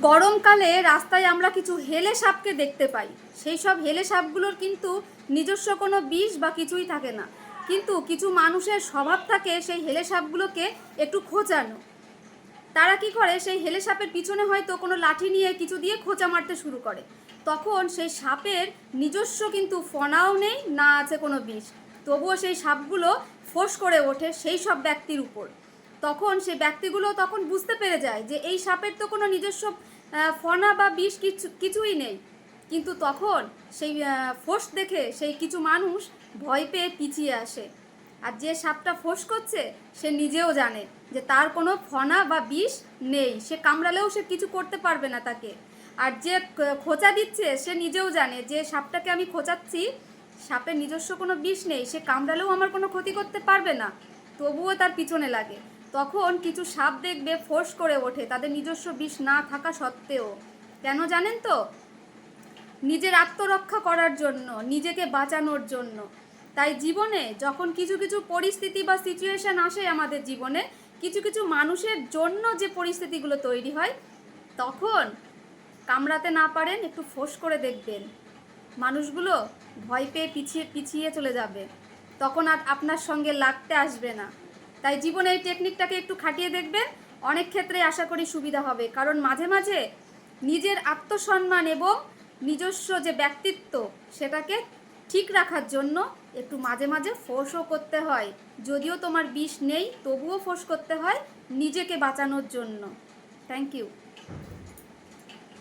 গরমকালে রাস্তায় আমরা কিছু হেলে সাপকে দেখতে পাই। সেই সব হেলে সাপগুলোর কিন্তু নিজস্ব কোনো বিষ বা কিছুই থাকে না। কিন্তু কিছু মানুষের স্বভাব থাকে সেই হেলে সাপগুলোকে একটু খোঁচানো। তারা কি করে, সেই হেলে সাপের পিছনে হয়তো কোনো লাঠি নিয়ে কিছু দিয়ে খোঁচা মারতে শুরু করে। তখন সেই সাপের নিজস্ব কিন্তু ফনাও নেই, না আছে কোনো বিষ। তবুও সেই সাপগুলো ফোঁস করে ওঠে সেই সব ব্যক্তির উপর। তখন সে ব্যক্তিগুলো তখন বুঝতে পেরে যায় যে এই সাপের তো কোনো নিজস্ব ফনা বা বিষ কিছু, কিছুই নেই। কিন্তু তখন সেই ফোঁস দেখে সেই কিছু মানুষ ভয় পেয়ে পিছিয়ে আসে। আর যে সাপটা ফোঁস করছে, সে নিজেও জানে যে তার কোনো ফনা বা বিষ নেই। সে কামড়ালেও সে কিছু করতে পারবে না তাকে। আর যে খোঁচা দিচ্ছে, সে নিজেও জানে যে সাপটাকে আমি খোঁচাচ্ছি, সাপের নিজস্ব কোনো বিষ নেই। সে কামড়ালেও আমার কোনো ক্ষতি করতে পারবে না। তবুও তার পিছনে লাগে। তখন কিছু সাপ দেখবে ফোর্স করে ওঠে, তাদের নিজস্ব বিষ না থাকা সত্ত্বেও। কেন জানেন তো? নিজের আত্মরক্ষা করার জন্য, নিজেকে বাঁচানোর জন্য। তাই জীবনে যখন কিছু কিছু পরিস্থিতি বা সিচুয়েশান আসে আমাদের জীবনে, কিছু কিছু মানুষের জন্য যে পরিস্থিতিগুলো তৈরি হয়, তখন কামড়াতে না পারেন, একটু ফোঁস করে দেখবেন। মানুষগুলো ভয় পেয়ে পিছিয়ে পিছিয়ে চলে যাবে। তখন আর আপনার সঙ্গে লাগতে আসবে না। তাই জীবনে এই টেকনিকটাকে একটু খাটিয়ে দেখবেন। অনেক ক্ষেত্রে আশা করি সুবিধা হবে। কারণ মাঝে মাঝে নিজের আত্মসম্মান এবং নিজস্ব যে ব্যক্তিত্ব, সেটাকে ঠিক রাখার জন্য একটু মাঝে মাঝে ফোর্সও করতে হয়। যদিও তোমার বিষ নেই, তবুও ফোর্স করতে হয় নিজেকে বাঁচানোর জন্য। Thank you